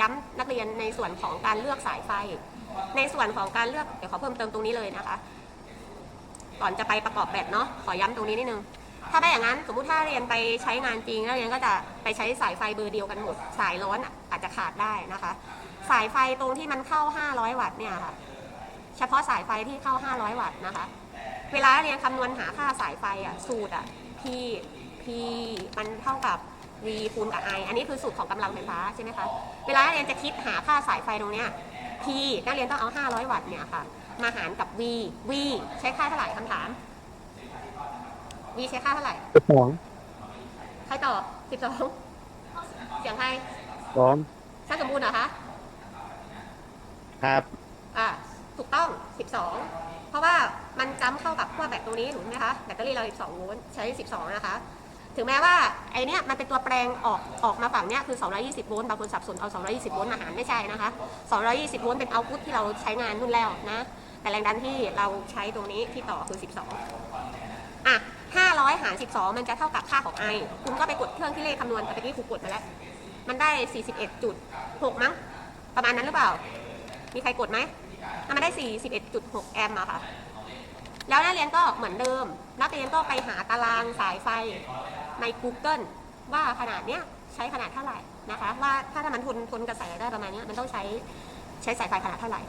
ย้ำนักเรียนในส่วนของการเลือกสายไฟ ในส่วนของการเลือกเดี๋ยวขอเพิ่มเติมตรงนี้เลยนะคะ ก่อนจะไปประกอบแบตเนาะขอย้ำตรงนี้นิดนึงถ้าได้อย่างนั้นสมมุติถ้าเรียนไปใช้งานจริงนักเรียนก็จะไปใช้สายไฟเบอร์เดียวกันหมด สายร้อนอาจจะขาดได้นะคะ สายไฟตรงที่มันเข้า 500 วัตต์เนี่ยค่ะ เฉพาะสายไฟที่เข้า 500 วัตต์นะคะ เวลาเรียนคำนวณหาค่าสายไฟอะสูตรอะ P P มันเท่ากับ V คูณกับ I อันนี้คือสูตรของกำลังไฟฟ้าใช่ไหมคะ เวลาเรียนจะคิดหาค่าสายไฟตรงเนี้ย P นักเรียนต้องเอา 500 วัตต์เนี่ยค่ะ มาหารกับ V V ใช้ค่าเท่าไหร่คำถาม V ใช้ค่าเท่าไหร่สองใครตอบ12เสียงใครพร้อมช่างสมบูรณ์เหรอคะ ครับ อ่าถูกต้อง 12 เพราะว่ามันจ้ำเข้ากับขั้วแบตตรงนี้ถูกไหมคะ แบตเตอรี่เรา 12 โวลต์ใช้ 12 นะคะ ถึงแม้ว่าไอเนี้ยมันเป็นตัวแปลงออกออกมาฝั่งเนี้ยคือ 220 โวลต์บางคนสับสนเอา 220 โวลต์มาหารไม่ใช่นะคะ 220 โวลต์เป็นเอาพุตที่เราใช้งานนู่นแล้วนะแต่แรงดันที่เราใช้ตรงนี้ที่ต่อคือ 12 อะ 500 หาร 12 มันจะเท่ากับค่าของ I คุณก็ไปกดเครื่องที่เลขคำนวณแต่เมื่อกี้ครูกดมาแล้ว มันได้ 41.6 มั้ง ประมาณนั้นหรือเปล่า มีใครกดไหมมันได้ 41.6 แอมป์อะค่ะแล้วนักเรียนก็เหมือนเดิม นักเรียนก็ไปหาตารางสายไฟ ใน Google ว่าขนาดเนี้ยใช้ขนาดเท่าไหร่นะคะว่าถ้าถ้ามันทนทนกระแสได้ประมาณนี้มันต้องใช้ใช้สายไฟขนาดเท่าไหร่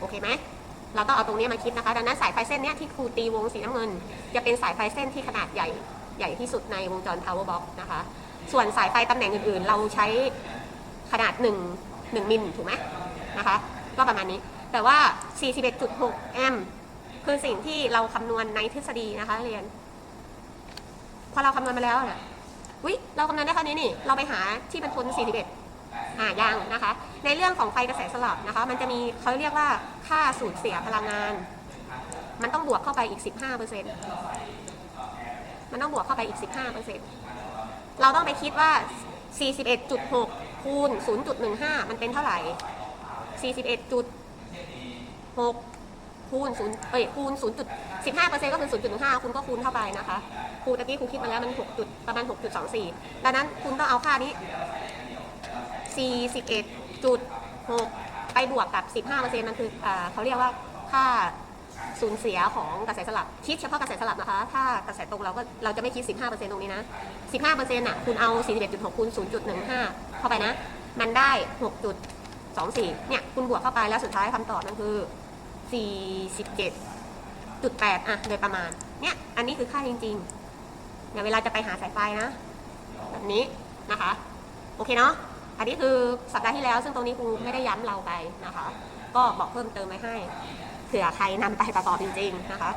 โอเคไหมเราต้องเอาตรงนี้มาคิดนะคะดังนั้นสายไฟเส้นเนี้ยที่ครูตีวงสีน้ำเงิน จะเป็นสายไฟเส้นที่ขนาดใหญ่ใหญ่ที่สุดในวงจร power box นะคะ ส่วนสายไฟตำแหน่งอื่นๆ เราใช้ขนาด 1 1มิลถูกไหมนะคะก็ประมาณนี้ แต่ว่า 41.6 แอมป์คือสิ่งที่เราคำนวณในทฤษฎีนะคะเรียน พอเราคำนวณมาแล้วเนี่ยวิเราคำนวณได้เท่านี้นี่ เราไปหาที่มันทน41อ่ายังนะคะ ในเรื่องของไฟกระแสสลับนะคะ มันจะมีเขาเรียกว่าค่าสูญเสียพลังงาน มันต้องบวกเข้าไปอีก 15เปอร์เซ็นต์มันต้องบวกเข้าไปอีก 15เปอร์เซ็นต์เราต้องไปคิดว่า 41.6 คูณ 0.15 มันเป็นเท่าไหร่ 41.6 คูณ0เอ้ยคูณ 0.15 เปอร์เซ็นต์ก็คือ 0.15 คุณก็คูณเข้าไปนะคะครูตะกี้ครูคิดมาแล้วมัน6จุดประมาณ 6.24 ดังนั้นคุณต้องเอาค่านี้ 41.6 ไปบวกกับ 15%มันคืออเขาเรียกว่าค่าสูญเสียของกระแสสลับ คิดเฉพาะกระแสสลับนะคะ ถ้ากระแสตรงเราก็เราจะไม่คิด 15%ตรงนี้นะ 15%น่ะคุณเอา 41.6คูณ0.15 เข้าไปนะ มันได้ 6.24 เนี่ย คุณบวกเข้าไปแล้วสุดท้ายคำตอบมันคือ 47 47.8อะโดยประมาณ เนี่ย อันนี้คือค่าจริงๆเนี่ยเวลาจะไปหาสายไฟนะ แบบนี้นะคะ โอเคเนาะ อันนี้คือสัปดาห์ที่แล้ว ซึ่งตรงนี้ครูไม่ได้ย้ำเราไปนะคะ ก็บอกเพิ่มเติมไว้ให้เผื่อใครนำไปประกอบจริง ๆนะคะ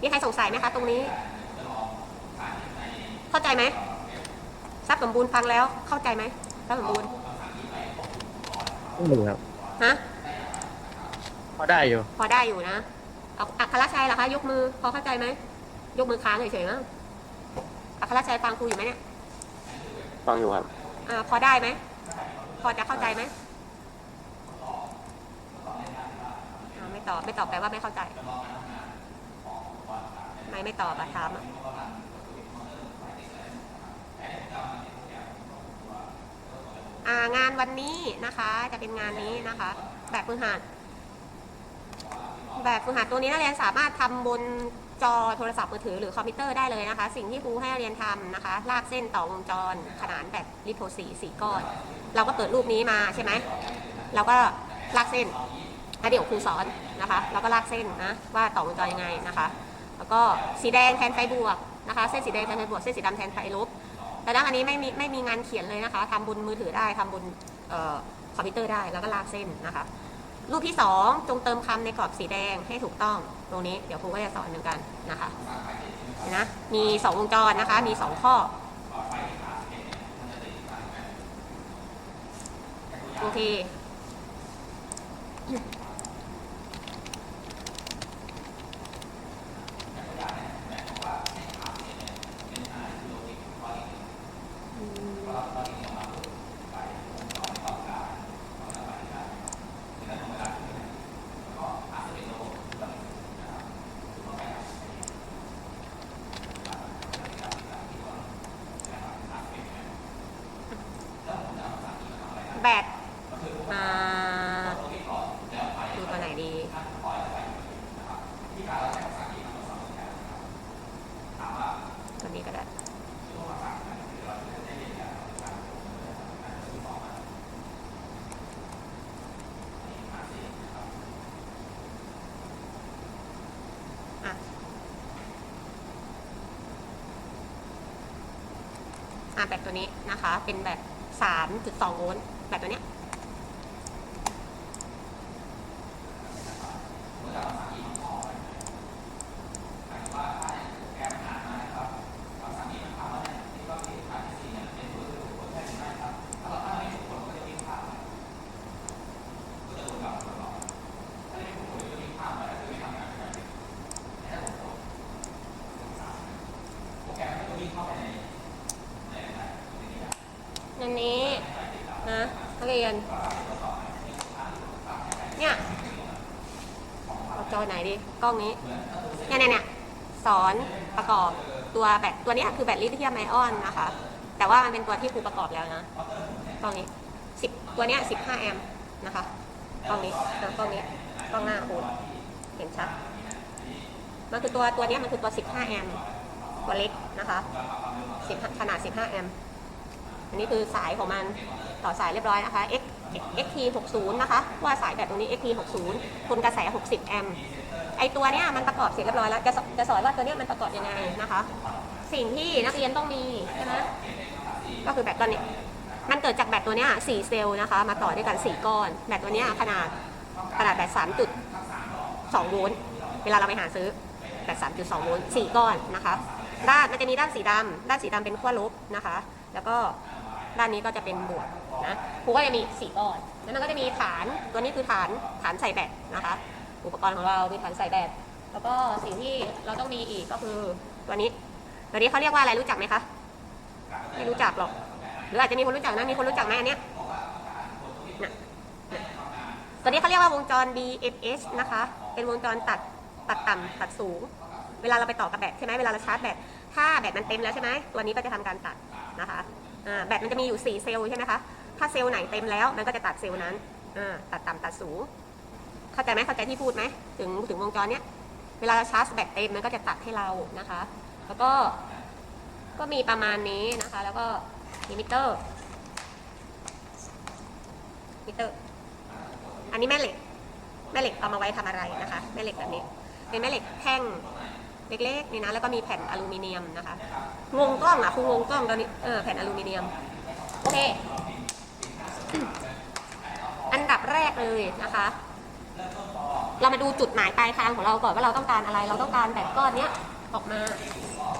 มีใครสงสัยไหมคะตรงนี้ เข้าใจไหมทรัพย์สมบูรณ์ฟังแล้วเข้าใจไหมทรัพย์สมบูรณ์ไม่รู้ครับ ฮะ พอได้อยู่ พอได้อยู่นะเอาอัครชัยเหรอคะ ยกมือ พอเข้าใจไหม ยกมือค้างเฉยๆมั้งอัครชัยฟังครูอยู่ไหมเนี่ยฟังอยู่ครับอ่าพอได้ไหม พอจะเข้าใจไหมอ่าไม่ตอบ ไม่ตอบแปลว่าไม่เข้าใจ ไม่ไม่ตอบอะถามอะอ่างานวันนี้นะคะ จะเป็นงานนี้นะคะ แบบฝึกหัด แบบฝึกหัดตัวนี้นักเรียนสามารถทำบนจอโทรศัพท์มือถือหรือคอมพิวเตอร์ได้เลยนะคะ สิ่งที่ครูให้นักเรียนทำนะคะ ลากเส้นต่อวงจรขนานแบบลิโทสีสีก้อน เราก็เปิดรูปนี้มาใช่ไหมเราก็ลากเส้นแล้วเดี๋ยวครูสอนนะคะเราก็ลากเส้นนะว่าต่อวงจรยังไงนะคะ แล้วก็สีแดงแทนไฟบวกนะคะ เส้นสีแดงแทนไฟบวกเส้นสีดำแทนไฟลบแต่ด้านอันนี้ไม่มีไม่มีงานเขียนเลยนะคะทำบนมือถือได้ทำบนคอมพิวเตอร์ได้แล้วก็ลากเส้นนะคะ รูปที่ 2 จงเติมคำในกรอบสีแดงให้ถูกต้อง ตรงนี้เดี๋ยวครูก็จะสอนเหมือนกันนะคะนนะมี 2 วงจรนะคะ มี 2 ข้อโอเค แบต อ่าดูตัวไหนดี ตัวนี้ก็ได้ อะ อะ แบตตัวนี้นะคะ เป็นแบบ3.2โวลต์แบตตัวเนี้ย อันนี้นะนักเรียน เนี่ยเอาจอไหนดี กล้องนี้เนี่ยเนี่ยเนี่ยสอนประกอบตัวแบตตัวนี้คือแบตลิเธียมไอออนนะคะ แต่ว่ามันเป็นตัวที่ครูประกอบแล้วนะกล้องนี้สิบตัวเนี้ยสิบห้าแอมป์นะคะกล้องนี้นะกล้องนี้กล้องหน้าครูเห็นชัดมันคือตัวตัวนี้มันคือตัว 15 แอมป์ตัวเล็กนะคะ10ขนาด 15 แอมป์อันนี้คือสายของมันต่อสายเรียบร้อยนะคะ X XT 60นะคะว่าสายแบบตรงนี้ XT 60ทนกระแส 60 แอมป์ ไอตัวเนี้ยมันประกอบเสร็จเรียบร้อยแล้วจะจะสอนว่าตัวเนี้ยมันประกอบยังไงนะคะ สิ่งที่นักเรียนต้องมีใช่ไหมก็คือแบตตัวนี้มันเกิดจากแบตตัวเนี้ย4เซลล์นะคะ มาต่อด้วยกัน4ก้อน แบตตัวเนี้ยขนาดขนาดแบต3.2โวลต์เวลาเราไปหาซื้อแบต3.2โวลต์4ก้อนนะคะด้านมันจะมีด้านสีดำด้านสีดำเป็นขั้วลบนะคะ แล้วก็ด้านนี้ก็จะเป็นบวกนะครูก็จะมี4ก้อน แล้วมันก็จะมีฐาน ตัวนี้คือฐาน ฐานใส่แบตนะคะ อุปกรณ์ของเรามีฐานใส่แบตแล้วก็สิ่งที่เราต้องมีอีกก็คือตัวนี้ตัวนี้เขาเรียกว่าอะไรรู้จักไหมคะ ไม่รู้จักหรอก หรืออาจจะมีคนรู้จักนะ มีคนรู้จักไหมอันเนี้ยตัวนี้เขาเรียกว่าวงจร BMS นะคะ เป็นวงจรตัดตัดต่ำตัดสูง เวลาเราไปต่อกับแบตใช่ไหมเวลาเราชาร์จแบต ถ้าแบตมันเต็มแล้วใช่ไหมตัวนี้ก็จะทำการตัดนะคะแบตมันจะมีอยู่ 4 เซลล์ใช่ไหมคะ ถ้าเซลล์ไหนเต็มแล้วมันก็จะตัดเซลล์นั้นตัดต่ำตัดสูง เข้าใจไหมเข้าใจที่พูดไหมถึงถึงวงจรเนี้ยเวลาเราชาร์จแบตเต็มมันก็จะตัดให้เรานะคะ แล้วก็ก็มีประมาณนี้นะคะ แล้วก็มีมิเตอร์มิเตอร์ อันนี้แม่เหล็ก แม่เหล็กเอามาไว้ทำอะไรนะคะ แม่เหล็กแบบนี้ เป็นแม่เหล็กแท่งเล็กๆนี่นะ แล้วก็มีแผ่นอลูมิเนียมนะคะ งงกล้องอะคุณงงกล้องตอนนี้ เออแผ่นอลูมิเนียม โอเค อันดับแรกเลยนะคะ เรามาดูจุดหมายปลายทางของเราก่อนว่าเราต้องการอะไร เราต้องการแบบก้อนเนี้ยออกมา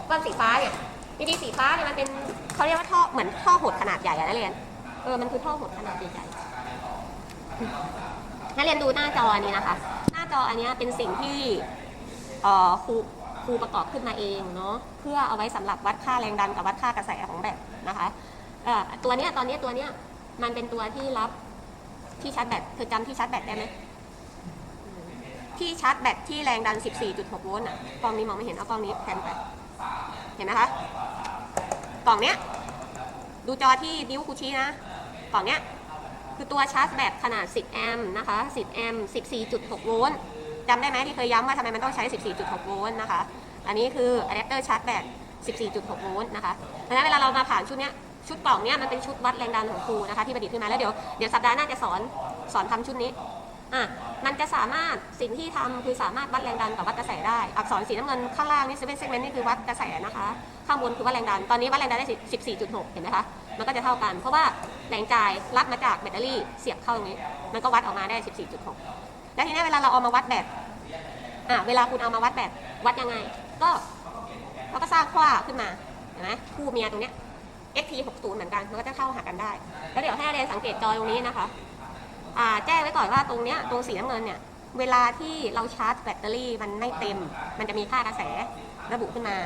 ก้อนสีฟ้าเนี่ยจริงๆสีฟ้าเนี่ยมันเป็นเขาเรียกว่าท่อเหมือนท่อหดขนาดใหญ่อะนักเรียนเออมันคือท่อหดขนาดใหญ่ๆนักเรียนดูหน้าจอนี้นะคะ หน้าจออันนี้เป็นสิ่งที่ครูครูประกอบขึ้นมาเองเนาะเพื่อเอาไว้สำหรับวัดค่าแรงดันกับวัดค่ากระแสของแบบนะคะตัวเนี้ยตอนนี้ตัวเนี้ยมันเป็นตัวที่รับที่ชาร์จแบตเธอจำที่ชาร์จแบตได้ไหม ที่ชาร์จแบตที่แรงดัน 14.6 โวลต์อะกล้องนี้มองไม่เห็นเอากล้องนี้แพนไป เห็นไหมคะ กล่องเนี้ย ดูจอที่นิ้วคูชี้นะ กล่องเนี้ย คือตัวชาร์จแบตขนาด 10 แอมป์นะคะ 10 แอมป์ 14.6 โวลต์จำได้ไหมที่เคยย้ำว่าทำไมมันต้องใช้ 14.6 โวลต์นะคะ อันนี้คืออะแดปเตอร์ชาร์จแบต 14.6 โวลต์นะคะดังนั้นเวลาเรามาผ่านชุดเนี้ยชุดกล่องเนี้ยมันเป็นชุดวัดแรงดันของครูนะคะที่ประดิษฐ์ขึ้นมาแล้วเดี๋ยวเดี๋ยวสัปดาห์หน้าจะสอนสอนทำชุดนี้ อะมันจะสามารถสิ่งที่ทำคือสามารถวัดแรงดันกับวัดกระแสได้ อักษรสีน้ำเงินข้างล่างนี่เซเว่นเซกเมนต์นี่คือวัดกระแสนะคะ ข้างบนคือวัดแรงดัน ตอนนี้วัดแรงดันได้ 14.6 เห็นไหมคะ มันก็จะเท่ากัน เพราะว่าแรงจ่ายรับมาจากแบตเตอรี่เสียบเข้าตรงนี้ มันก็วัดออกมาได้ 14.6 แล้วทีนี้เวลาเราเอามาวัดแบต อะเวลาคุณเอามาวัดแบตวัดยังไง ก็เราก็สร้างค่าขึ้นมา เห็นไหมคู่เมียตรงเนี้ย xt 60เหมือนกัน มันก็จะเข้าหากันได้ แล้วเดี๋ยวให้เรียนสังเกตจอตรงนี้นะคะ แจ้งไว้ก่อนว่าตรงเนี้ยตรงสีน้ำเงินเนี่ยเวลาที่เราชาร์จแบตเตอรี่มันไม่เต็ม มันจะมีค่ากระแสระบุขึ้นมา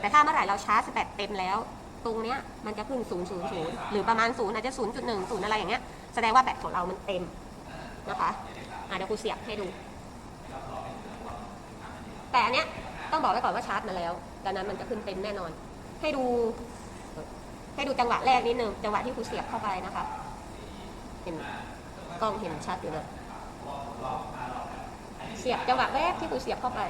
แต่ถ้าเมื่อไหร่เราชาร์จแบตเต็มแล้ว ตรงเนี้ยมันจะขึ้น 0 0 0 หรือประมาณ0อาจจะ 0.1 0 อะไรอย่างเงี้ยแสดงว่าแบตของเรามันเต็มนะคะอ่าเดี๋ยวครูเสียบให้ดู แต่อันเนี้ยต้องบอกไว้ก่อนว่าชาร์จมาแล้วดังนั้นมันจะขึ้นเต็มแน่นอน ให้ดู ให้ดูจังหวะแรกนิดนึงจังหวะที่ครูเสียบเข้าไปนะคะเห็น กล้องเห็นชัดอยู่นะเสียบจังหวะแรกที่ครูเสียบเข้าไป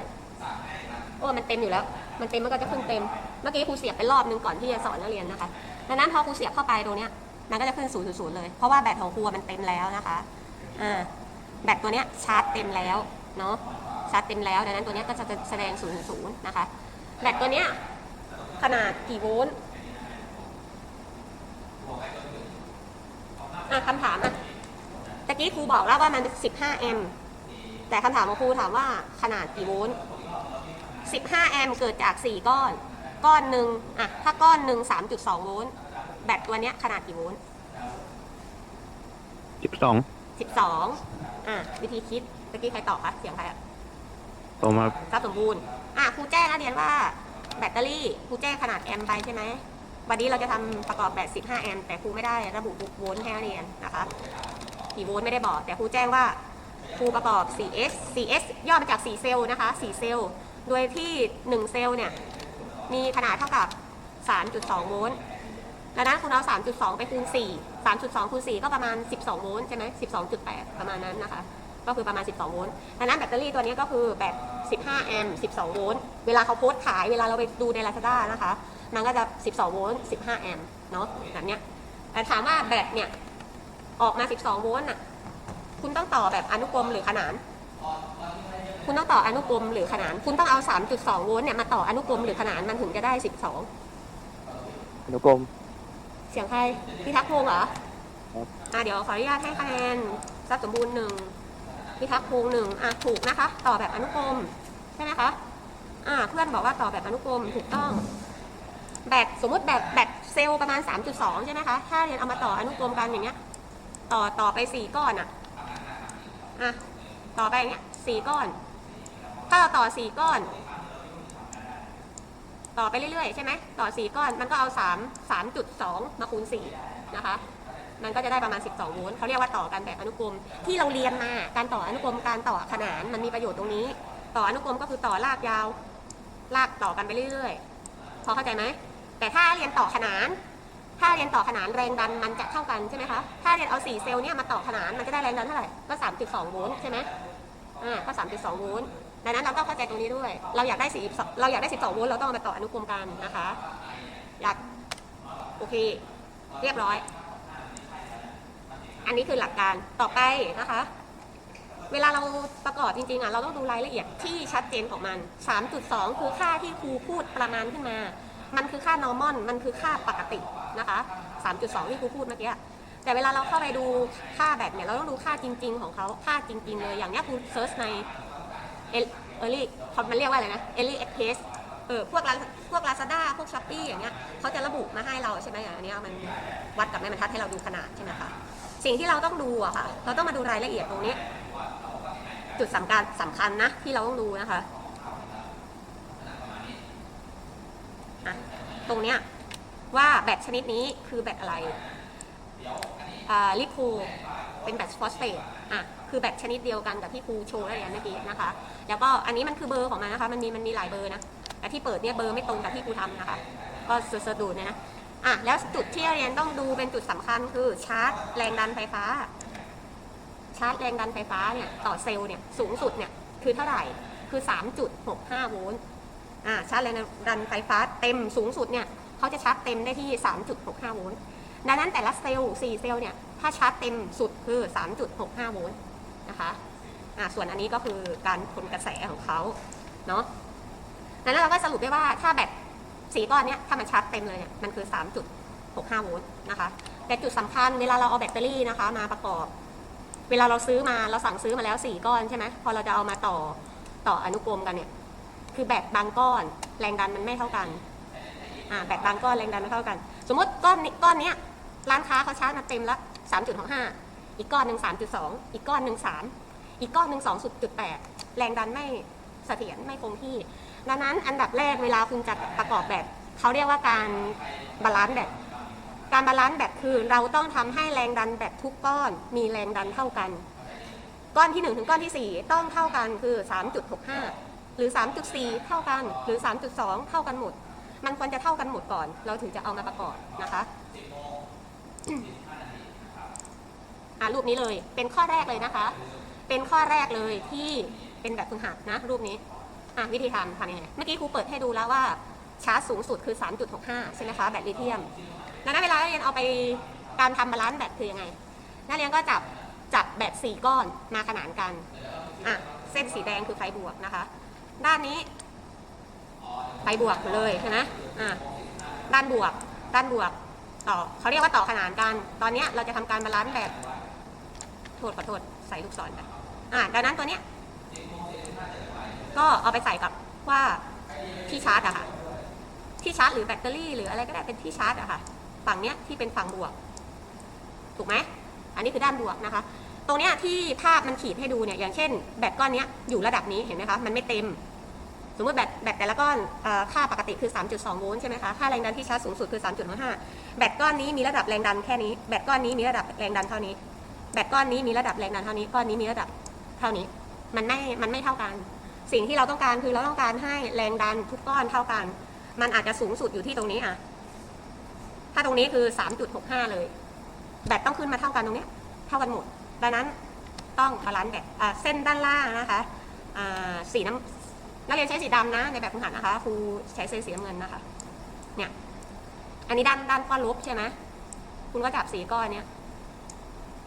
โอ้มันเต็มอยู่แล้ว มันเต็มมันก็จะขึ้นเต็ม เมื่อกี้ครูเสียบไปรอบนึงก่อนที่จะสอนนักเรียนนะคะดังนั้นพอครูเสียบเข้าไปตรงเนี้ยมันก็จะขึ้น0 0เลย เพราะว่าแบตของครูมันเต็มแล้วนะคะอ่าแบตตัวเนี้ยชาร์จเต็มแล้วเนาะชาร์จเต็มแล้วดังนั้นตัวเนี้ยก็จะแสดง0 0นะคะแบตตัวเนี้ยขนาดกี่โวลต์อะคำถามอะ ตะกี้ครูบอกแล้วว่ามัน 15 แอมป์แต่คำถามของครูถามว่าขนาดกี่โวลต์ 15 แอมป์เกิดจาก 4 ก้อน ก้อนหนึ่งอะถ้าก้อนหนึ่ง3.2 โวลต์ แบตตัวเนี้ยขนาดกี่โวลต์ สิบสอง12 อะวิธีคิดตะกี้ใครตอบคะเสียงใครอะโตมาทราบสมบูรณ์ อะครูแจ้งนักเรียนว่าแบตเตอรี่ครูแจ้งขนาดแอมป์ไปใช่ไหมวันนี้เราจะทำประกอบแบต15 แอมป์แต่ครูไม่ได้ระบุโวลต์ให้นักเรียนนะคะ กี่โวลต์ไม่ได้บอก แต่ครูแจ้งว่าครูประกอบ 4S 4S ย่อมาจาก 4 เซลล์นะคะ 4 เซลล์ โดยที่ 1 เซลล์เนี่ยมีขนาดเท่ากับ 3.2 โวลต์ดังนั้นคุณเอา 3.2 ไปคูณ 4 3.2 คูณ 4 ก็ประมาณ 12 โวลต์ใช่ไหม12.8 ประมาณนั้นนะคะ ก็คือประมาณ 12 โวลต์ดังนั้นแบตเตอรี่ตัวนี้ก็คือแบต15 แอมป์ 12 โวลต์ เวลาเขาโพสต์ขาย เวลาเราไปดูใน Lazada นะคะ มันก็จะ 12 โวลต์ 15 แอมป์ เนาะแบบเนี้ยแต่ถามว่าแบตเนี่ย ออกมา 12 โวลต์น่ะ คุณต้องต่อแบบอนุกรมหรือขนาน คุณต้องต่ออนุกรมหรือขนาน คุณต้องเอา 3.2 โวลต์เนี่ยมาต่ออนุกรมหรือขนานมันถึงจะได้12อนุกรมเสียงใครพิทักษ์พงษ์เหรอครับ อะเดี๋ยวขออนุญาตให้คะแนนทรัพย์สมบูรณ์หนึ่งพิทักษ์พงษ์หนึ่งอะถูกนะคะ ต่อแบบอนุกรมใช่ไหมคะอ่าเพื่อนบอกว่าต่อแบบอนุกรมถูกต้อง แบตสมมติแบตแบตเซลล์ประมาณ 3.2 ใช่ไหมคะ ถ้าเรียนเอามาต่ออนุกรมกันอย่างเงี้ย ต่อต่อไปสี่ก้อนอะอะต่อไปเงี้ยสี่ก้อน ถ้าเราต่อสี่ก้อน ต่อไปเรื่อยๆใช่ไหมต่อ4ก้อนมันก็เอา3 3.2มจุดสองมาคูณ4นะคะมันก็จะได้ประมาณ 12 โวลต์เขาเรียกว่าต่อกันแบบอนุกรมที่เราเรียนมา การต่ออนุกรมการต่อขนานมันมีประโยชน์ตรงนี้ ต่ออนุกรมก็คือต่อลากยาว ลากต่อกันไปเรื่อยๆ พอเข้าใจไหม แต่ถ้าเรียนต่อขนาน ถ้าเรียนต่อขนานแรงดันมันจะเท่ากันใช่ไหมคะ ถ้าเรียนเอา4เซลล์เนี่ยมาต่อขนานมันจะได้แรงดันเท่าไหร่ ก็ 3.2 โวลต์ใช่ไหมอ่า ก็ 3.2 โวลต์ดังนั้นเราต้องเข้าใจตรงนี้ด้วย เราอยากได้4เราอยากได้ 12 โวลต์เราต้องมาต่ออนุกรมกันนะคะ อยาก โอเค เรียบร้อย อันนี้คือหลักการ ต่อไปนะคะ เวลาเราประกอบจริงๆอะ เราต้องดูรายละเอียดที่ชัดเจนของมัน 3.2 คือค่าที่ครูพูดประมาณขึ้นมา มันคือค่า normal มันคือค่าปกตินะคะ 3.2 ที่ครูพูดเมื่อกี้แต่เวลาเราเข้าไปดูค่าแบบเนี่ยเราต้องดูค่าจริง ๆ ของเขาค่าจริง ๆ เลยอย่างเนี้ยครูเซิร์ชในเอเอลี่เขามันเรียกว่าอะไรนะเอลี่เอ็กเพสเออพวกร้านพวกลาซาด้าพวกช้อปปี้อย่างเงี้ยเขาจะระบุมาให้เราใช่ไหมอย่างอันเนี้ยมันวัดกับแม่บรรทัดให้เราดูขนาดใช่ไหมคะสิ่งที่เราต้องดูอะค่ะ เราต้องมาดูรายละเอียดตรงนี้ จุดสำคัญสำคัญนะที่เราต้องดูนะคะ ตรงเนี้ยว่าแบตชนิดนี้คือแบตอะไรอ่าลิโคเป็นแบตฟอสเฟตอะคือแบตชนิดเดียวกันกับที่ครูโชว์ได้แล้วเมื่อกี้นะคะ แล้วก็อันนี้มันคือเบอร์ของมันนะคะมันมีมันมีหลายเบอร์นะแต่ที่เปิดเนี่ยเบอร์ไม่ตรงกับที่ครูทำนะคะ ก็สิร์ชดูเนี่ยนะอะแล้วจุดที่เรียนต้องดูเป็นจุดสำคัญคือชาร์จแรงดันไฟฟ้า ชาร์จแรงดันไฟฟ้าเนี่ยต่อเซลล์เนี่ยสูงสุดเนี่ยคือเท่าไหร่คือ 3.65 โวลต์ อ่าชาร์จแรงดันไฟฟ้าเต็มสูงสุดเนี่ยเขาจะชาร์จเต็มได้ที่ 3.65 โวลต์ดังนั้นแต่ละเซลล์4เซลล์เนี่ยถ้าชาร์จเต็มสุดคือ 3.65 โวลต์นะคะอ่าส่วนอันนี้ก็คือการทนกระแสของเขาเนาะดังนั้นเราก็สรุปได้ว่าถ้าแบตสีก้อนเนี้ยถ้ามันชาร์จเต็มเลยเนี่ยมันคือ 3.65 โวลต์นะคะแต่จุดสำคัญเวลาเราเอาแบตเตอรี่นะคะมาประกอบ เวลาเราซื้อมาเราสั่งซื้อมาแล้ว 4 ก้อนใช่ไหมพอเราจะเอามาต่อต่ออนุกรมกันเนี่ย คือแบตบางก้อน แรงดันมันไม่เท่ากันอ่าแบตบางก้อนแรงดันไม่เท่ากัน สมมติก้อนนี้ก้อนเนี้ยร้านค้าเขาชาร์จมาเต็มละ3.65อีกก้อนหนึ่ง3.2อีกก้อนหนึ่ง3อีกก้อนหนึ่ง2.8แรงดันไม่เสถียรไม่คงที่ ดังนั้นอันดับแรกเวลาคุณจัดประกอบแบบเขาเรียกว่าการบาลานซ์แบบการบาลานซ์แบบคือเราต้องทำให้แรงดันแบบทุกก้อนมีแรงดันเท่ากัน ก้อนที่ 1 ถึงก้อนที่ 4 ต้องเท่ากันคือ 3.65 หรือ 3.4 เท่ากัน หรือ 3.2 เท่ากันหมด มันควรจะเท่ากันหมดก่อน เราถึงจะเอามาประกอบนะคะอะรูปนี้เลย เป็นข้อแรกเลยนะคะ เป็นข้อแรกเลยที่เป็นแบบฝึกหัดนะ รูปนี้อะวิธีทำทำยังไง เมื่อกี้ครูเปิดให้ดูแล้วว่าชาร์จสูงสุดคือ 3.65 ใช่ไหมคะ แบตลิเธียมดังนั้นเวลานักเรียนเอาไปการทำบาลานซ์แบตคือยังไง นักเรียนก็จับจับแบต4ก้อนมาขนานกันอะเส้นสีแดงคือไฟบวกนะคะ ด้านนี้ไฟบวกเลยใช่ไหมอะด้านบวก ด้านบวก ต่อเขาเรียกว่าต่อขนานกัน ตอนนี้เราจะทำการบาลานซ์แบบ โทษขอโทษ ใส่ลูกศรไปอะดังนั้นตัวเนี้ย ก็เอาไปใส่กับว่าที่ชาร์จอะค่ะ ที่ชาร์จหรือแบตเตอรี่ หรืออะไรก็ได้เป็นที่ชาร์จอะค่ะ ฝั่งเนี้ยที่เป็นฝั่งบวก ถูกไหม อันนี้คือด้านบวกนะคะ ตรงเนี้ยที่ภาพมันขีดให้ดูเนี่ย อย่างเช่น แบตก้อนเนี้ยอยู่ระดับนี้ เห็นไหมคะ มันไม่เต็ม สมมติแบตแบตแต่ละก้อนอค่าปกติคือ 3.2 โวลต์ใช่ไหมคะค่าแรงดันที่ชาร์จสูงสุดคือ 3.5แบตก้อนนี้มีระดับแรงดันแค่นี้แบตก้อนนี้มีระดับแรงดันเท่านี้แบตก้อนนี้มีระดับแรงดันเท่านี้ก้อนนี้มีระดับเท่านี้ มันไม่มันไม่เท่ากัน สิ่งที่เราต้องการคือเราต้องการให้แรงดันทุกก้อนเท่ากัน มันอาจจะสูงสุดอยู่ที่ตรงนี้อะถ้าตรงนี้คือ 3.65 เลย แบตต้องขึ้นมาเท่ากันตรงนี้เท่ากันหมดดังนั้นต้องบาลานซ์แบตเส้นด้านล่างนะคะสีน้ำ นักเรียนใช้สีดำนะ ในแบบฝึกหัดนะคะ ครูใช้เส้นสีน้ำเงินนะคะ เนี่ย อันนี้ด้านด้านขั้วลบใช่ไหมคุณก็จับสีก้อนเนี้ย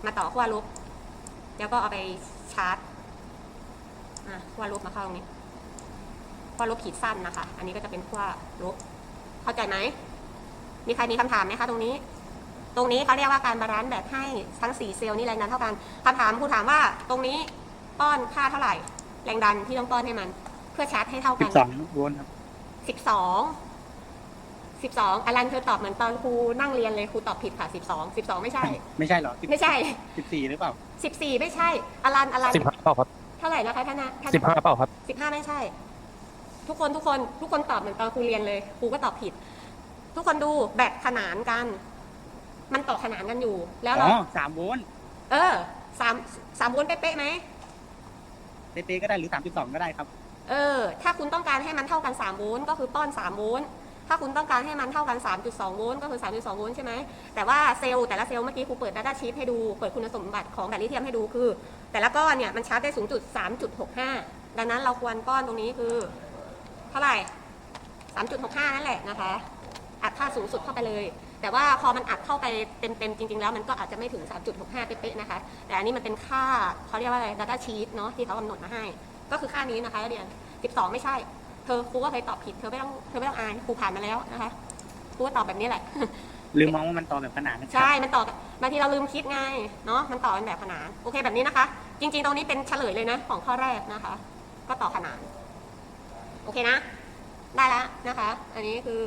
มาต่อขั้วลบ แล้วก็เอาไปชาร์จอะขั้วลบมาเข้าตรงนี้ขั้วลบขีดสั้นนะคะ อันนี้ก็จะเป็นขั้วลบ เข้าใจไหม มีใครมีคำถามไหมคะตรงนี้ ตรงนี้เขาเรียกว่าการบาลานซ์แบบให้ทั้ง4เซลล์นี่แรงดันเท่ากันคำถามครูถามว่าตรงนี้ป้อนค่าเท่าไหร่ แรงดันที่ต้องป้อนให้มัน เพื่อชาร์จให้เท่าสิกันบสองโวลต์ครับ สิบสองสิบสองอลันเธอตอบเหมือนตอนครูนั่งเรียนเลยครูตอบผิดค่ะสิบสองสิบสองไม่ใช่ ไม่ใช่เหรอไม่ใช่สิบสี่หรือเปล่า สิบสี่ไม่ใช่ อลันอลันสิบห้าเปล่าครับเท่าไหร่นะคะท่านนะท่านสิบห้าเปล่าครับ สิบห้าไม่ใช่ ทุกคนทุกคนทุกคนตอบเหมือนตอนครูเรียนเลยครูก็ตอบผิด ทุกคนดูแบตขนานกัน มันต่อขนานกันอยู่ แล้วอ๋เราอสามโวลต์เออสามสามโวลต์เป๊ะๆไหมเป๊ะๆก็ได้หรือสามจุดสองก็ได้ครับ เออ ถ้าคุณต้องการให้มันเท่ากัน3โวลต์ก็คือป้อน3โวลต์ถ้าคุณต้องการให้มันเท่ากัน 3.2 โวลต์ก็คือ 3.2 โวลต์ใช่ไหม แต่ว่าเซลล์แต่ละเซลล์เมื่อกี้ครูเปิด Data Sheet ให้ดู เปิดคุณสมบัติของแบตลิเธียมให้ดูคือ แต่ละก้อนเนี่ยมันชาร์จได้สูงจุด 3.65 ดังนั้นเราควรป้อนตรงนี้คือ เท่าไหร่ 3.65 นั่นแหละนะคะ อัดค่าสูงสุดเข้าไปเลย แต่ว่าพอมันอัดเข้าไปเต็มๆจริง ๆ แล้วมันก็อาจจะไม่ถึง 3.65 เป๊ะๆนะคะ แต่อันนี้มันเป็นค่าเขาเรียกว่าอะไร Data Sheet เนาะที่เขากำหนดมาให้ ก็คือค่านี้นะคะนักเรียน 12 ไม่ใช่ เธอครูก็เคยตอบผิด เธอไม่ต้องเธอไม่ต้องอายครูผ่านมาแล้วนะคะครูก็ตอบแบบนี้แหละ ลืมมองว่ามันต่อแบบขนาดนะครับใช่ มันต่อกันบางทีเราลืมคิดไงเนาะ มันต่อกันแบบขนาน โอเคแบบนี้นะคะ จริง ๆ ตรงนี้เป็นเฉลยเลยนะของข้อแรกนะคะ ก็ต่อขนาน โอเคนะ ได้แล้วนะคะ อันนี้คือ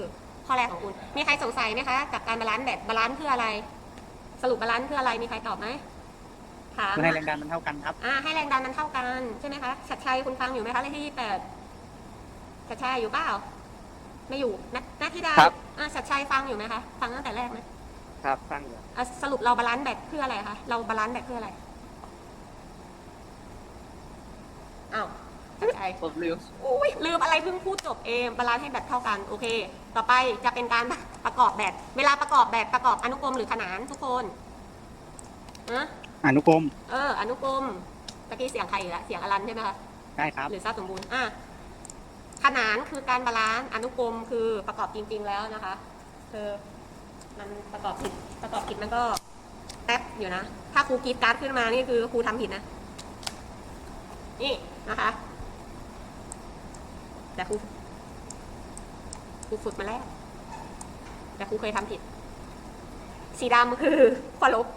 ข้อแรกของคุณ มีใครสงสัยไหมคะกับการบาลานซ์แบบบาลานซ์เพื่ออะไร สรุปบาลานซ์เพื่ออะไร มีใครตอบไหม ถามเพื่อให้แรงดันมันเท่ากันครับ อ่าให้แรงดันมันเท่ากันใช่ไหมคะชัดชัยคุณฟังอยู่ไหมคะเลขที่แปดชัดชัยอยู่เปล่าไม่อยู่นัทนัทธิดาครับ อ่าชัดชัยฟังอยู่ไหมคะฟังตั้งแต่แรกไหมครับฟังอยู่อะสรุปเราบาลานซ์แบตเพื่ออะไรคะเราบาลานซ์แบตเพื่ออะไรอ้าวชัดชัย ผมลืมอุ้ยลืมอะไรเพิ่งพูดจบเองบาลานซ์ให้แบตเท่ากันโอเค ต่อไปจะเป็นการ ประกอบแบตเวลาประกอบแบตประกอบอนุกรมหรือขนานทุกคนอะ อนุกรมเออ อนุกรมตะกี้เสียงใครอีกละเสียงอลันใช่ไหมคะได้ครับ หรือทราบสมบูรณ์อะขนานคือการบาลานซ์อนุกรมคือประกอบจริง ๆ แล้วนะคะคือมันประกอบผิดประกอบผิดมันก็แป๊บอยู่นะ ถ้าครูกรีดการ์ดขึ้นมานี่คือครูทำผิดนะ นี่นะคะ แต่ครูครูฝึกมาแล้ว แต่ครูเคยทำผิด สีดำคือขั้วลบ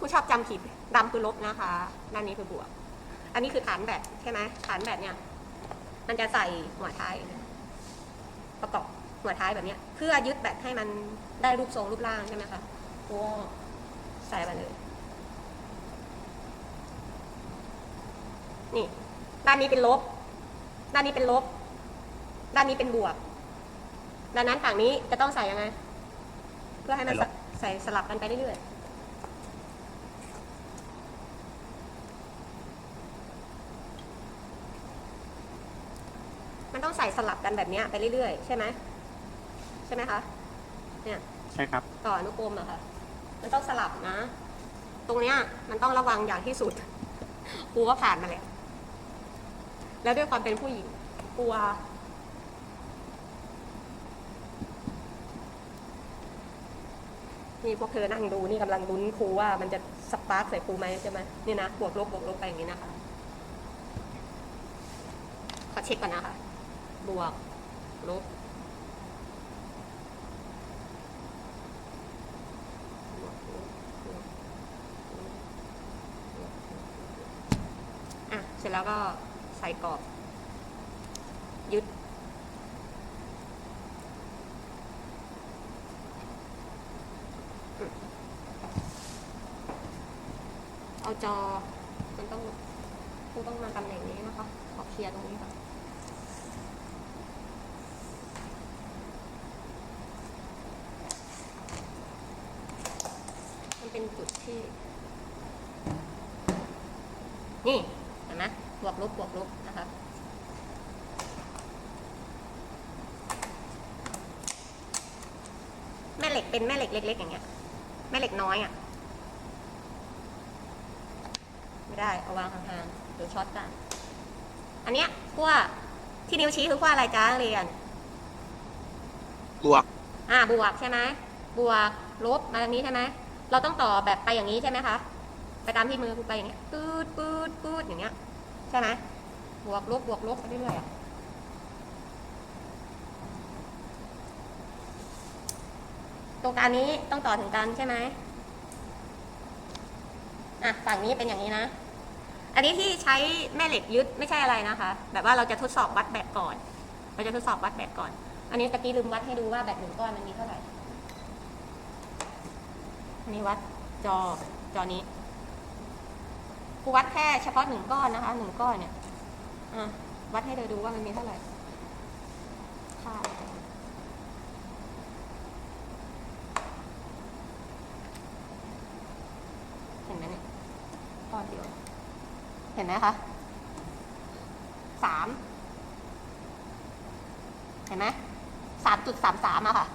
ครูชอบจำผิดดำคือลบนะคะ ด้านนี้คือบวก อันนี้คือฐานแบตใช่ไหมฐานแบตเนี่ย มันจะใส่หัวท้าย ประกอบหัวท้ายแบบเนี้ยเพื่อยึดแบตให้มันได้รูปทรงรูปร่างใช่ไหมคะโอ้ใส่ไปเลย นี่ ด้านนี้เป็นลบ ด้านนี้เป็นลบ ด้านนี้เป็นบวก ดังนั้นฝั่งนี้จะต้องใส่ยังไง เพื่อให้มันใส่ลบใส่สลับกันไปเรื่อยๆ มันต้องใส่ส ลับกันแบบเนี้ยไปเรื่อยๆ ใช่ไหมใช่ไหมคะเนี่ยใช่ครับต่ออนุกรมอะค่ะมันต้องสลับนะ ตรงเนี้ยมันต้องระวังอย่างที่สุดครูก็ผ่านมาแล้วแล้วด้วยความเป็นผู้หญิงกลัว นี่พวกเธอนั่งดูนี่กำลังลุ้นครูว่ามันจะสปาร์กใส่ครูไหมใช่ไหมนี่นะบวกลบบวกลบไปอย่างนี้นะคะขอเช็คก่อนนะคะ บวกลบบวกลบบวก ลบ อะ เสร็จแล้วก็ใส่กรอบ ยึด เอาจอ มันต้องคงต้องมาตำแหน่งนี้นะคะ ขอเคลียร์ตรงนี้ก่อน มันเป็นจุด ที่ นี่เห็นไหมบวกลบบวกลบนะคะแม่เหล็กเป็นแม่เหล็กเล็กๆอย่างเงี้ย แม่เหล็กน้อยอะ ไม่ได้ เอาวางห่างๆเดี๋ยวช็อตกัน อันเนี้ยขั้วที่นิ้วชี้คือขั้วอะไรจ้านักเรียน บวก อ่าบวกใช่ไหมบวกลบมาทางนี้ใช่ไหม เราต้องต่อแบบไปอย่างนี้ใช่ไหมคะ ไปตามที่มือคุณไปอย่างเงี้ยปืดปืดปืดอย่างเงี้ย ใช่ไหมบวกลบบวกลบไปเรื่อยๆตรงกางนี้ต้องต่อถึงกันใช่ไหมอะฝั่งนี้เป็นอย่างนี้นะ อันนี้ที่ใช้แม่เหล็กยึดไม่ใช่อะไรนะคะ แบบว่าเราจะทดสอบวัดแบบก่อน เราจะทดสอบวัดแบบก่อน อันนี้ตะกี้ลืมวัดให้ดูว่าแบบหนึ่งก้อนมันมีเท่าไหร่ นนี้วัดจอจอนี้กูวัดแค่เฉพาะหนึ่งก้อนนะคะหนึ่งก้อนเนี่ยอะวัดให้เธอดูว่ามันมีเท่าไหร่ค่าเห็นไหมเนี่ยก้อนเดียว เห็นไหมคะสามเห็นไหมสามจุดสามสามอะค่ะ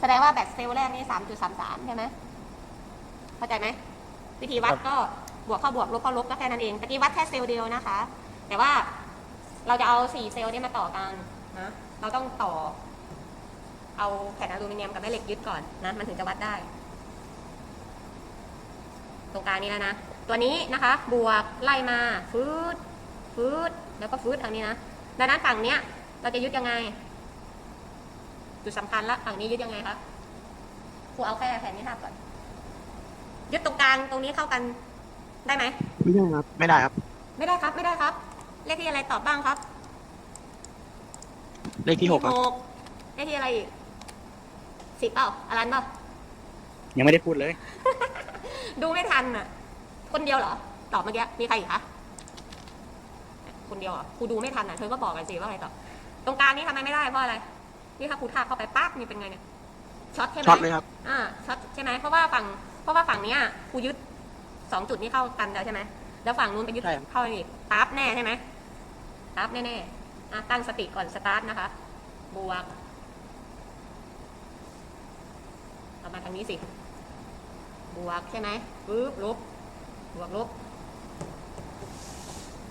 แสดงว่าแบตเซลล์แรกนี่สามจุดสามสามใช่ไหม เข้าใจไหมวิธีวัดก็บวกเข้าบวกลบเข้าลบก็แค่นั้นเองตะกี้วัดแค่เซลล์เดียวนะคะ แต่ว่าเราจะเอาสี่เซลล์นี้มาต่อกันนะเราต้องต่อ เอาแผ่นอลูมิเนียมกับแม่เหล็กยึดก่อนนะมันถึงจะวัดได้ ตรงกลางนี้แล้วนะตัวนี้นะคะ บวกไล่มาฟืดฟืดแล้วก็ฟืดทางนี้นะดังนั้นฝั่งเนี้ย เราจะยึดยังไงจุดสำคัญละฝั่งนี้ยึดยังไงคะครูเอาแค่แผ่นนี้ทาบก่อน ยึดตรงกลางตรงนี้เข้ากันได้ไหม ไม่ได้ครับ ไม่ได้ครับ ไม่ได้ครับ ไม่ได้ครับ เลขที่อะไรตอบบ้างครับเลขที่หกครับ เลขที่อะไรอีกสิบเปล่าอลันเปล่ายังไม่ได้พูดเลย ดูไม่ทันอะ คนเดียวเหรอ ตอบเมื่อกี้ มีใครอีกคะ คนเดียวเหรอครูดูไม่ทันอะ เธอก็บอกกันสิว่าอะไรตอบ ตรงกลางนี้ทำไมไม่ได้เพราะอะไร นี่ถ้าครูทาบเข้าไปปั๊บนี่เป็นไงเนี่ย ช็อตใช่ไหมช็อตเลยครับ อ่า ช็อตใช่ไหมเพราะว่าฝั่งเพ ราะว่าฝั่งเนี้ยครูยึดสองจุดนี้เข้ากันแล้วใช่ไหมแล้วฝั่งนู้นไปยึดใช่ครับ เข้าอีกปั๊บแน่ใช่ไหมปั๊บแน่ๆอะตั้งสติก่อนสตาร์ทนะคะ บวกเอามาทางนี้สิ บวกใช่ไหมปึ๊บลบบวกลบ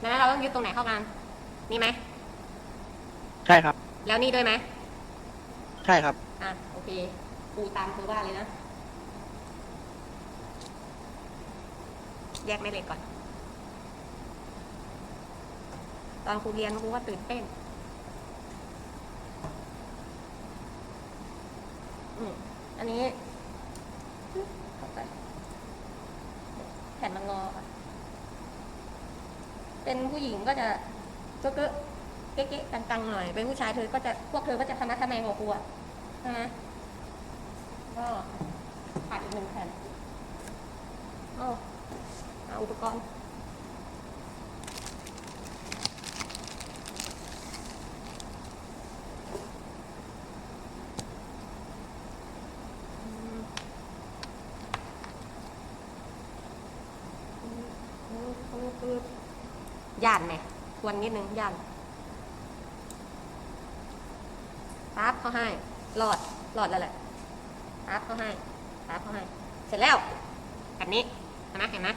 ดังนั้นเราต้องยึดตรงไหนเข้ากัน นี่ไหม ใช่ครับ แล้วนี่ด้วยไหม ใช่ครับ อะ โอเคครูตามครูว่าเลยนะ แยกไม่เหล็กก่อน ตอนครูเรียนครูว่าตื่นเต้นอืมอันนี้เข้าไปแผ่นมันงอค่ะเป็นผู้หญิงก็จะเก๊ะเก๊ะตังๆหน่อย เป็นผู้ชายเธอก็จะพวกเธอก็จะทำนัทำแมงกว่าครูอะใช่ไหมก็ขาดอีกหนึ่งแผ่นโอ้ อุปกรณ์ย่านไหมควรนิดนึงย่านปั๊บเขาให้หลอดหลอดแล้วแหละปั๊บเขาให้ปั๊บเขาให้ เสร็จแล้ว แบบนี้ไหมเห็นไหม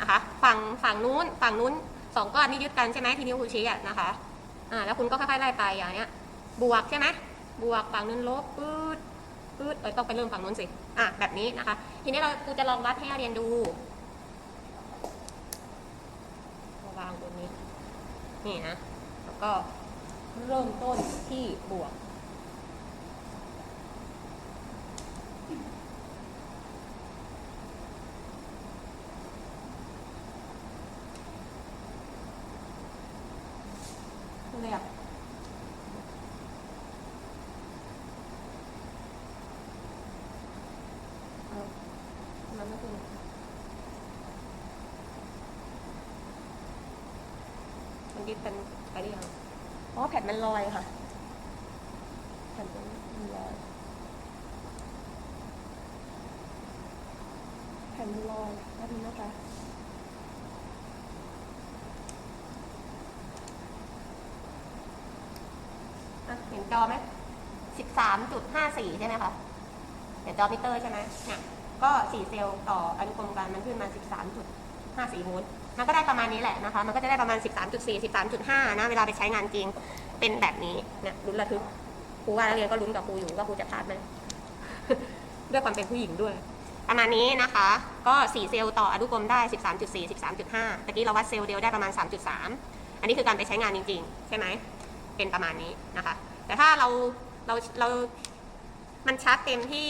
นะคะฝั่งฝั่งนู้นฝั่งนู้นสองก้อนนี้ยึดกันใช่ไหมที่นิ้วคุณชี้อะนะคะอ่าแล้วคุณก็ค่อยๆไล่ไปอย่างเนี้ยบวกใช่ไหมบวกฝั่งนู้นลบปื๊ดปื๊ดเอ้ยต้องไปเริ่มฝั่งนู้นสิอะแบบนี้นะคะ ทีนี้เรากูจะลองวัดให้เรียนดูวางบนนี้ นี่นะ แล้วก็เริ่มต้นที่บวก เรียกเอามันไม่คือมันยึดกันไปหรือยัง อ๋อแผ่นมันลอยค่ะแผ่นมันลอยแผ่นมันลอยแป๊บนึงนะคะเห็นจอไหมสิบสามจุดห้าสี่ใช่ไหมคะ เห็นจอมิเตอร์ใช่ไหมเนี่ยก็สี่เซลล์ต่ออนุกรมการมันขึ้นมาสิบสามจุดห้าสี่โวลต์ มันก็ได้ประมาณนี้แหละนะคะ มันก็จะได้ประมาณสิบสามจุดสี่สิบสามจุดห้านะ เวลาไปใช้งานจริง เป็นแบบนี้เนี่ยลุ้นระทึกครูว่านักเรียนก็ลุ้นกับครูอยู่ว่าครูจะพลาดไหมด้วยความเป็นผู้หญิงด้วย ประมาณนี้นะคะ ก็ 4 เซลล์ต่ออนุกรมได้ 13.4 13.5ตะกี้เราวัดเซลล์เดียวได้ประมาณ 3.3 อันนี้คือการไปใช้งานจริง ๆ ใช่ไหม เป็นประมาณนี้นะคะ แต่ถ้าเราเราเรา มันชาร์จเต็มที่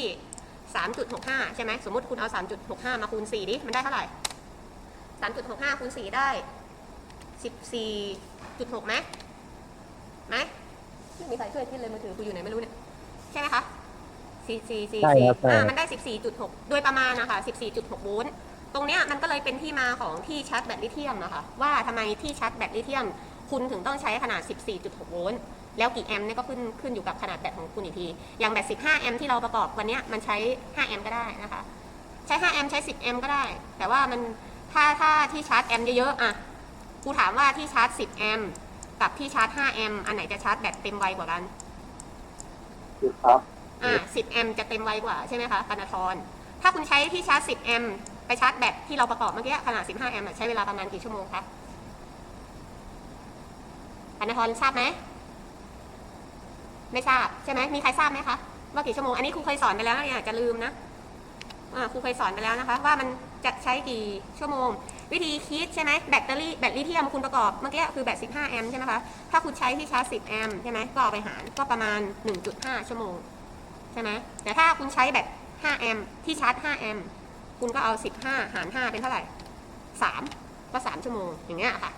3.65 ใช่ไหม สมมติคุณเอา 3.65 มาคูณ 4 ดิ มันได้เท่าไหร่ 3.65คูณ4ได้14.6ไหมไหมไม่มีใครช่วยคิดเลยมือถือกูอยู่ไหนไม่รู้เนี่ย ใช่ไหมคะสี่สี่สี่ใช่สี่ครับใช่ อ่ามันได้สิบสี่จุดหกโดยประมาณนะคะสิบสี่จุดหกโวลต์ตรงเนี้ยมันก็เลยเป็นที่มาของที่ชาร์จแบตลิเธียมนะคะ ว่าทำไมที่ชาร์จแบตลิเธียม คุณถึงต้องใช้ขนาด 14.6 โวลต์แล้วกี่แอมป์เนี่ยก็ขึ้นขึ้นอยู่กับขนาดแบตของคุณอีกที อย่างแบต 15 แอมป์ที่เราประกอบวันเนี้ยมันใช้ 5 แอมป์ก็ได้นะคะ ใช้ 5 แอมป์ใช้ 10 แอมป์ก็ได้ แต่ว่ามัน ถ้าถ้าที่ชาร์จแอมป์เยอะๆอะครูถามว่าที่ชาร์จ 10 แอมป์กับที่ชาร์จ 5 แอมป์อันไหนจะชาร์จแบตเต็มไวกว่ากัน ครับอ่า 10 แอมป์จะเต็มไวกว่าใช่ไหมคะปานาทรถ้าคุณใช้ที่ชาร์จ 10 แอมป์ไปชาร์จแบตที่เราประกอบเมื่อกี้ขนาด 15 แอมป์อะใช้เวลาประมาณกี่ชั่วโมงคะปานาทรทราบไหม ไม่ทราบใช่ไหมมีใครทราบไหมคะว่ากี่ชั่วโมง อันนี้ครูเคยสอนไปแล้วนะเนี่ยจะลืมนะอ่า ครูเคยสอนไปแล้วนะคะ ว่ามันจะใช้กี่ชั่วโมง วิธีคิดใช่ไหมแบตเตอรี่แบตลิเธียมคุณประกอบเมื่อกี้คือแบต 15 แอมป์ใช่ไหมคะถ้าคุณใช้ที่ชาร์จ 10 แอมป์ใช่ไหมก็เอาไปหารก็ประมาณ 1.5 ชั่วโมงใช่ไหมแต่ถ้าคุณใช้แบต 5 แอมป์ที่ชาร์จ 5 แอมป์คุณก็เอา 15 หาร 5 เป็นเท่าไหร่ 3 ก็ 3 ชั่วโมงอย่างเงี้ยค่ะ